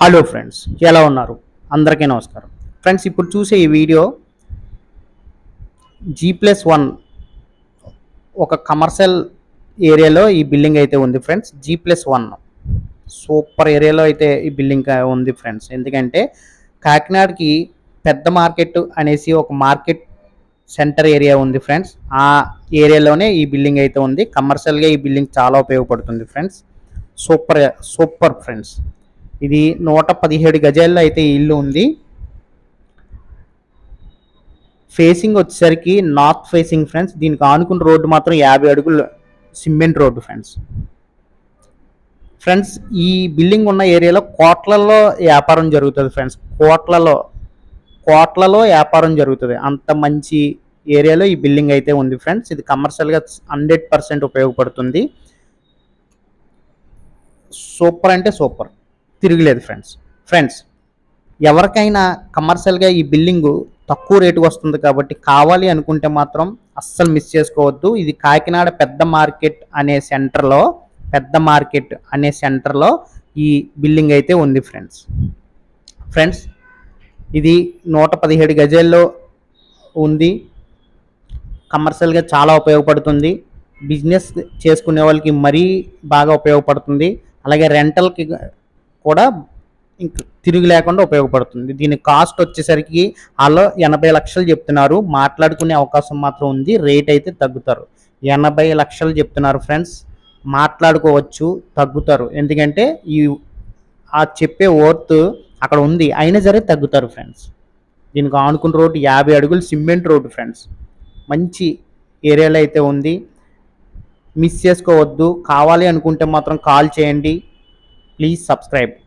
Hello friends ఎలా ఉన్నారు? అందరికీ నమస్కారం. ఫ్రెండ్స్ ఇప్పుడు చూసే ఈ వీడియో జీ ప్లస్ వన్ ఒక కమర్షియల్ ఏరియాలో ఈ బిల్డింగ్ అయితే ఉంది friends G plus one super ఏరియాలో అయితే ఈ బిల్డింగ్ ఉంది ఫ్రెండ్స్ ఎందుకంటే కాకినాడకి పెద్ద మార్కెట్ అనేసి ఒక మార్కెట్ సెంటర్ ఏరియా ఉంది ఫ్రెండ్స్ ఆ ఏరియాలోనే ఈ బిల్డింగ్ అయితే ఉంది. కమర్షియల్గా ఈ బిల్డింగ్ చాలా ఉపయోగపడుతుంది ఫ్రెండ్స్ సూపర్ సూపర్ ఫ్రెండ్స్ ఇది నూట పదిహేడు గజాల్లో అయితే ఈ ఇల్లు ఉంది. ఫేసింగ్ వచ్చేసరికి నార్త్ ఫేసింగ్ ఫ్రెండ్స్ దీనికి ఆనుకున్న రోడ్డు మాత్రం యాభై అడుగులు సిమెంట్ రోడ్డు ఫ్రెండ్స్ ఫ్రెండ్స్ ఈ బిల్డింగ్ ఉన్న ఏరియాలో కోట్లలో వ్యాపారం జరుగుతుంది ఫ్రెండ్స్ కోట్లలో కోట్లలో వ్యాపారం జరుగుతుంది. అంత మంచి ఏరియాలో ఈ బిల్డింగ్ అయితే ఉంది ఫ్రెండ్స్ ఇది కమర్షియల్గా హండ్రెడ్ పర్సెంట్ ఉపయోగపడుతుంది. సూపర్ అంటే సూపర్ తిరగలేదు ఫ్రెండ్స్ ఫ్రెండ్స్ ఎవరికైనా కమర్షియల్గా ఈ బిల్డింగు తక్కువ రేటుకి వస్తుంది కాబట్టి కావాలి అనుకుంటే మాత్రం అస్సలు మిస్ చేసుకోవద్దు. ఇది కాకినాడ పెద్ద మార్కెట్ అనే సెంటర్లో పెద్ద మార్కెట్ అనే సెంటర్లో ఈ బిల్డింగ్ అయితే ఉంది ఫ్రెండ్స్ ఫ్రెండ్స్ ఇది నూట పదిహేడు గజాల్లో ఉంది. కమర్షియల్గా చాలా ఉపయోగపడుతుంది. బిజినెస్ చేసుకునే వాళ్ళకి మరీ బాగా ఉపయోగపడుతుంది. అలాగే రెంటల్కి కూడా ఇంక తిరిగి లేకుండా ఉపయోగపడుతుంది. దీని కాస్ట్ వచ్చేసరికి వాళ్ళు ఎనభై లక్షలు చెప్తున్నారు. మాట్లాడుకునే అవకాశం మాత్రం ఉంది. రేట్ అయితే తగ్గుతారు. ఎనభై లక్షలు చెప్తున్నారు ఫ్రెండ్స్ మాట్లాడుకోవచ్చు తగ్గుతారు. ఎందుకంటే ఈ ఆ చెప్పే ఓర్త్ అక్కడ ఉంది. అయినా సరే తగ్గుతారు ఫ్రెండ్స్ దీనికి ఆనుకున్న రోడ్డు యాభై అడుగులు సిమెంట్ రోడ్డు ఫ్రెండ్స్ మంచి ఏరియాలో అయితే ఉంది. మిస్ చేసుకోవద్దు. కావాలి అనుకుంటే మాత్రం కాల్ చేయండి. Please subscribe.